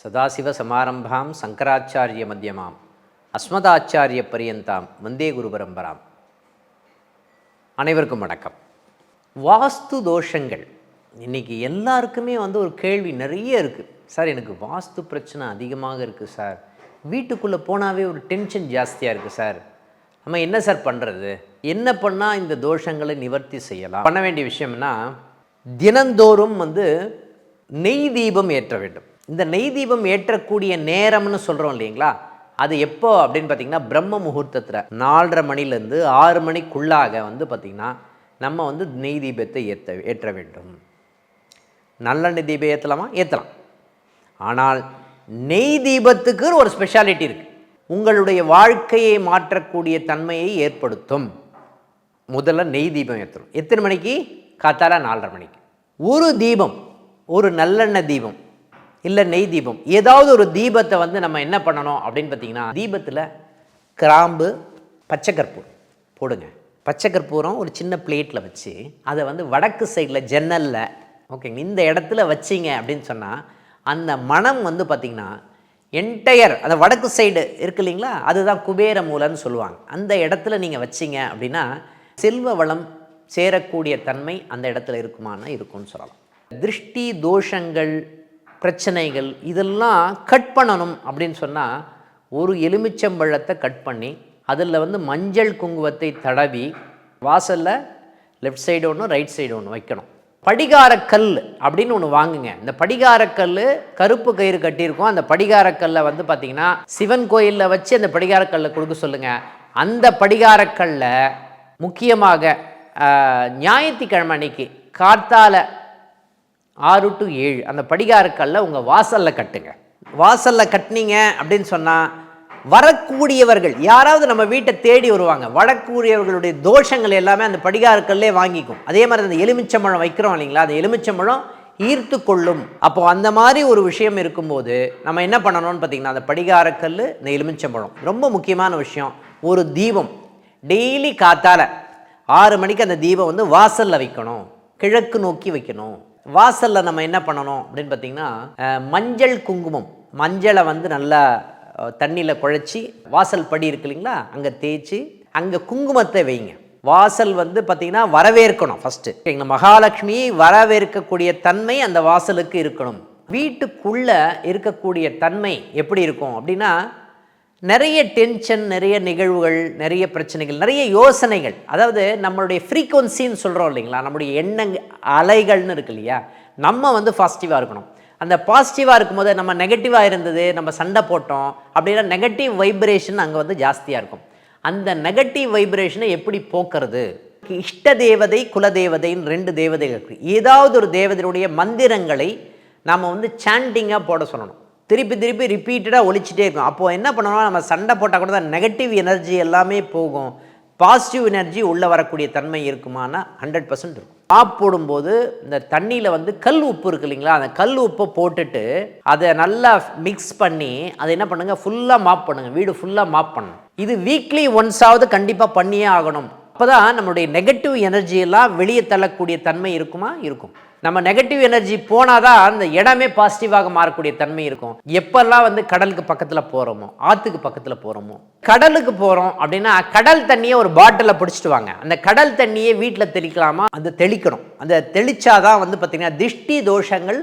சதாசிவ சமாரம்பாம் சங்கராச்சாரிய மத்தியமாம் அஸ்மதாச்சாரிய பரியந்தாம் வந்தே குரு பரம்பராம். அனைவருக்கும் வணக்கம். வாஸ்து தோஷங்கள். இன்றைக்கி எல்லாருக்குமே வந்து ஒரு கேள்வி நிறைய இருக்குது சார் எனக்கு வாஸ்து பிரச்சனை அதிகமாக இருக்குது சார். வீட்டுக்குள்ளே போனாவே ஒரு டென்ஷன் ஜாஸ்தியாக இருக்குது சார். நம்ம என்ன சார் பண்ணுறது என்ன பண்ணால் இந்த தோஷங்களை நிவர்த்தி செய்யலாம்? பண்ண வேண்டிய விஷயம்னா தினந்தோறும் வந்து நெய் தீபம் ஏற்ற வேண்டும். இந்த நெய் தீபம் ஏற்றக்கூடிய நேரம்னு சொல்கிறோம் இல்லைங்களா? அது எப்போ அப்படின்னு பார்த்தீங்கன்னா பிரம்ம முகூர்த்தத்தில். நாலரை மணிலேருந்து ஆறு மணிக்குள்ளாக வந்து பார்த்திங்கன்னா நம்ம வந்து நெய் தீபத்தை ஏற்ற ஏற்ற வேண்டும். நல்லெண்ணெய் தீபம் ஏற்றலாமா ஏற்றலாம் ஆனால் நெய் தீபத்துக்கு ஒரு ஸ்பெஷாலிட்டி இருக்குது உங்களுடைய வாழ்க்கையை மாற்றக்கூடிய தன்மையை ஏற்படுத்தும். முதல்ல நெய் தீபம் ஏற்றணும் எத்தனை மணிக்கு? காத்தால நாலரை மணிக்கு. ஒரு தீபம் ஒரு நல்லெண்ணெய் தீபம். இல்லை நெய் தீபம். ஏதாவது ஒரு தீபத்தை வந்து நம்ம என்ன பண்ணணும் அப்படின்னு பார்த்தீங்கன்னா தீபத்தில் கிராம்பு பச்சை கற்பூரம் போடுங்க. பச்சை கற்பூரம் ஒரு சின்ன பிளேட்டில் வச்சு அதை வந்து வடக்கு சைடில் ஜன்னலில் ஓகேங்க இந்த இடத்துல வச்சிங்க அப்படின்னு சொன்னால் அந்த மனம் வந்து பார்த்திங்கன்னா என்டையர் அந்த வடக்கு சைடு இருக்கு இல்லைங்களா அதுதான் குபேர மூலன்னு சொல்லுவாங்க. அந்த இடத்துல நீங்கள் வச்சிங்க அப்படின்னா செல்வ வளம் சேரக்கூடிய தன்மை அந்த இடத்துல இருக்குமானா இருக்கும்னு சொல்லலாம். திருஷ்டி தோஷங்கள் பிரச்சனைகள் இதெல்லாம் கட் பண்ணணும் அப்படின்னு சொன்னால் ஒரு எலுமிச்சம்பழத்தை கட் பண்ணி அதில் வந்து மஞ்சள் குங்குமத்தை தடவி வாசலில் லெஃப்ட் சைடு ஒன்று ரைட் சைடு ஒன்று வைக்கணும். படிகாரக்கல் அப்படின்னு ஒன்று வாங்குங்க. இந்த படிகாரக்கல் கருப்பு கயிறு கட்டியிருக்கோம். அந்த படிகாரக்கல்லை வந்து பார்த்திங்கன்னா சிவன் கோயிலில் வச்சு அந்த படிகாரக்கல்லை கொடுக்க சொல்லுங்கள் அந்த படிகாரக்கல்லை முக்கியமாக ஞாயிற்றுக்கிழமை அன்னைக்கு காத்தால ஆறு டு ஏழு. அந்த படிகாரக்கல்ல உங்கள் வாசலில் கட்டுங்க. வாசலில் கட்டினீங்க அப்படின்னு சொன்னால் வரக்கூடியவர்கள் யாராவது நம்ம வீட்டை தேடி வருவாங்க. வரக்கூடியவர்களுடைய தோஷங்கள் எல்லாமே அந்த படிகாரக்கல்லே வாங்கிக்கும். அதே மாதிரி அந்த எலுமிச்சம்பழம் வைக்கிறோம் இல்லைங்களா? அந்த எலுமிச்சம்பழம் ஈர்த்து கொள்ளும் அப்போ அந்த மாதிரி ஒரு விஷயம் இருக்கும்போது நம்ம என்ன பண்ணணும்னு பார்த்தீங்கன்னா அந்த படிகாரக்கல் இந்த எலுமிச்சம்பழம். ரொம்ப முக்கியமான விஷயம். ஒரு தீபம். டெய்லி காத்தால ஆறு மணிக்கு அந்த தீபம் வந்து வாசலில் வைக்கணும். கிழக்கு நோக்கி வைக்கணும். வாசலில் நம்ம என்ன பண்ணணும் அப்படின்னு பார்த்தீங்கன்னா மஞ்சள் குங்குமம். மஞ்சளை வந்து நல்லா தண்ணியில் குழச்சி வாசல் படி இருக்கு இல்லைங்களா அங்கே தேய்ச்சி அங்கே குங்குமத்தை வைங்க. வாசல் வந்து பார்த்தீங்கன்னா வரவேற்கணும் ஃபஸ்ட்டு சரிங்களா மகாலட்சுமியை வரவேற்கக்கூடிய தன்மை அந்த வாசலுக்கு இருக்கணும். வீட்டுக்குள்ளே இருக்கக்கூடிய தன்மை எப்படி இருக்கும் அப்படின்னா நிறைய டென்ஷன் நிறைய நிகழ்வுகள் நிறைய பிரச்சனைகள் நிறைய யோசனைகள். அதாவது நம்மளுடைய ஃப்ரீக்குவன்சின்னு சொல்கிறோம் இல்லைங்களா? நம்முடைய எண்ணங் அலைகள்னு இருக்கு இல்லையா? நம்ம வந்து பாசிட்டிவாக இருக்கணும். அந்த பாசிட்டிவாக இருக்கும்போது நம்ம நெகட்டிவாக இருந்தது நம்ம சண்டை போட்டோம் அப்படின்னா நெகட்டிவ் வைப்ரேஷன் அங்கே வந்து ஜாஸ்தியாக இருக்கும். அந்த நெகட்டிவ் வைப்ரேஷனை எப்படி போக்குறது? இஷ்ட தேவதை குலதேவதைன்னு ரெண்டு தேவதைகள் இருக்குது ஏதாவது ஒரு தேவதையுடைய மந்திரங்களை நாம் வந்து சாண்டிங்காக போட சொல்லணும். திருப்பி திருப்பி ரிப்பீட்டடாக ஒழிச்சிட்டே இருக்கும். அப்போது என்ன பண்ணணும்னா நம்ம சண்டை போட்டால் கூட தான் நெகட்டிவ் எனர்ஜி எல்லாமே போகும். பாசிட்டிவ் எனர்ஜி உள்ளே வரக்கூடிய தன்மை இருக்குமானா ஹண்ட்ரட் பர்சன்ட் இருக்கும். மாப் போடும்போது இந்த தண்ணியில் வந்து கல் உப்பு இருக்கு இல்லைங்களா? அந்த கல் உப்பை போட்டுட்டு அதை நல்லா மிக்ஸ் பண்ணி அதை என்ன பண்ணுங்கள் ஃபுல்லாக மாப் பண்ணுங்கள் வீடு ஃபுல்லாக மாப் பண்ணணும். இது வீக்லி ஒன்ஸாவது கண்டிப்பாக பண்ணியே ஆகணும். அப்போ தான் நம்மளுடைய நெகட்டிவ் எனர்ஜி எல்லாம் வெளியே தள்ளக்கூடிய தன்மை இருக்குமா? இருக்கும். நம்ம நெகட்டிவ் எனர்ஜி போனால் தான் அந்த இடமே பாசிட்டிவாக மாறக்கூடிய தன்மை இருக்கும். எப்பெல்லாம் வந்து கடலுக்கு பக்கத்தில் போகிறோமோ ஆற்றுக்கு பக்கத்தில் போகிறோமோ கடலுக்கு போகிறோம் அப்படின்னா கடல் தண்ணியை ஒரு பாட்டிலில் பிடிச்சிட்டு வாங்க. அந்த கடல் தண்ணியை வீட்டில் தெளிக்கலாமா? அந்த தெளிக்கணும். அந்த தெளிச்சாதான் வந்து பார்த்திங்கன்னா திஷ்டி தோஷங்கள்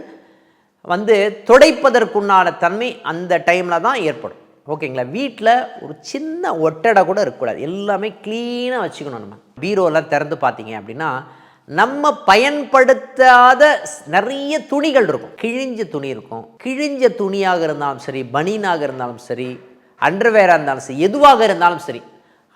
வந்து துடைப்பதற்குண்டான தன்மை அந்த டைமில் தான் ஏற்படும். ஓகேங்களா வீட்டில் ஒரு சின்ன ஒட்டடை கூட இருக்கக்கூடாது. எல்லாமே க்ளீனாக வச்சுக்கணும் நம்ம. பீரோலாம் திறந்து பார்த்தீங்க அப்படின்னா நம்ம பயன்படுத்தாத நிறைய துணிகள் இருக்கும். கிழிஞ்ச துணி இருக்கும். கிழிஞ்ச துணியாக இருந்தாலும் சரி பனீனாக இருந்தாலும் சரி அண்டர்வேராக இருந்தாலும் சரி எதுவாக இருந்தாலும் சரி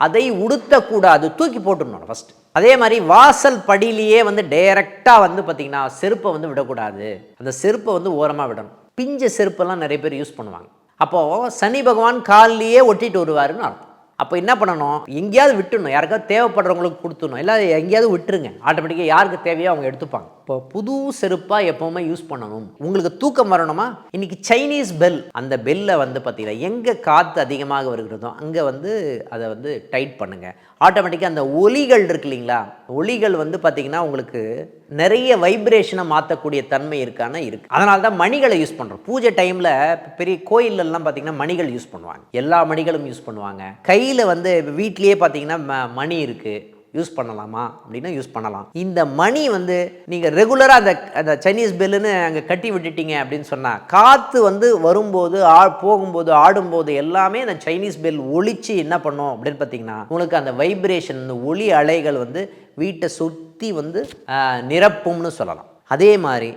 அதை உடுத்தக்கூடாது. தூக்கி போட்டுடணும் ஃபஸ்ட்டு அதே மாதிரி வாசல் படியிலேயே வந்து டைரெக்டாக வந்து பார்த்திங்கன்னா செருப்பை வந்து விடக்கூடாது. அந்த செருப்பை வந்து ஓரமாக விடணும். பிஞ்ச செருப்பெல்லாம் நிறைய பேர் யூஸ் பண்ணுவாங்க. அப்போது சனி பகவான் கால்லையே ஒட்டிட்டு வருவாருன்னு அர்த்தம். அப்போ என்ன பண்ணணும்? எங்கேயாவது விட்டுணும் யாருக்காவது தேவைப்படுறவங்களுக்கு கொடுத்துடணும். இல்லை எங்கேயாவது விட்டுருங்க. ஆட்டோமேட்டிக்காக யாருக்கு தேவையோ அவங்க எடுத்துப்பாங்க. இப்போ புது செருப்பாக எப்போவுமே யூஸ் பண்ணணும். உங்களுக்கு தூக்கம் வரணுமா? இன்றைக்கி சைனீஸ் பெல் அந்த பெல்லை வந்து பார்த்தீங்கன்னா எங்கே காற்று அதிகமாக வருகிறதோ அங்கே வந்து அதை வந்து டைட் பண்ணுங்கள் ஆட்டோமேட்டிக்காக அந்த ஒலிகள் இருக்கு இல்லைங்களா? ஒலிகள் வந்து பார்த்தீங்கன்னா உங்களுக்கு நிறைய வைப்ரேஷனை மாற்றக்கூடிய தன்மை இருக்கான இருக்குது அதனால தான் மணிகளை யூஸ் பண்ணுறோம் பூஜை டைமில் பெரிய கோயிலெல்லாம் பார்த்தீங்கன்னா மணிகள் யூஸ் பண்ணுவாங்க. எல்லா மணிகளும் யூஸ் பண்ணுவாங்க. கை கையில் வந்து வீட்லேயே பார்த்தீங்கன்னா ம மணி இருக்குது யூஸ் பண்ணலாமா? அப்படின்னா யூஸ் பண்ணலாம். இந்த மணி வந்து நீங்கள் ரெகுலராக அந்த அந்த சைனீஸ் பெல்லுன்னு அங்கே கட்டி விட்டுட்டீங்க அப்படின்னு சொன்னால் காற்று வந்து வரும்போது ஆ போகும்போது ஆடும்போது எல்லாமே அந்த சைனீஸ் பெல் ஒழிச்சு என்ன பண்ணும் அப்படின்னு பார்த்தீங்கன்னா உங்களுக்கு அந்த வைப்ரேஷன் இந்த ஒளி அலைகள் வந்து வீட்டை சுற்றி வந்து நிரப்பும்னு சொல்லலாம். அதே மாதிரி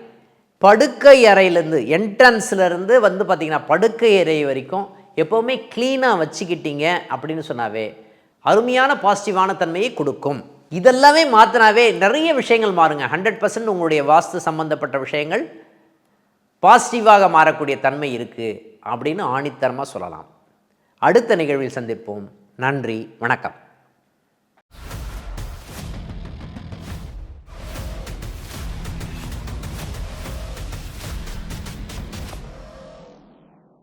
படுக்கை அறையிலேருந்து என்ட்ரன்ஸ்லேருந்து வந்து பார்த்திங்கன்னா படுக்கை அறை வரைக்கும் எப்போவுமே க்ளீனாக வச்சுக்கிட்டீங்க அப்படின்னு சொன்னாவே அருமையான பாசிட்டிவான தன்மையை கொடுக்கும். இதெல்லாமே மாற்றினாவே நிறைய விஷயங்கள் மாறுங்க. ஹண்ட்ரட் பர்சன்ட் உங்களுடைய வாஸ்து சம்பந்தப்பட்ட விஷயங்கள் பாசிட்டிவாக மாறக்கூடிய தன்மை இருக்குது அப்படின்னு ஆணித்தரமாக சொல்லலாம். அடுத்த நிகழ்வில் சந்திப்போம். நன்றி வணக்கம்.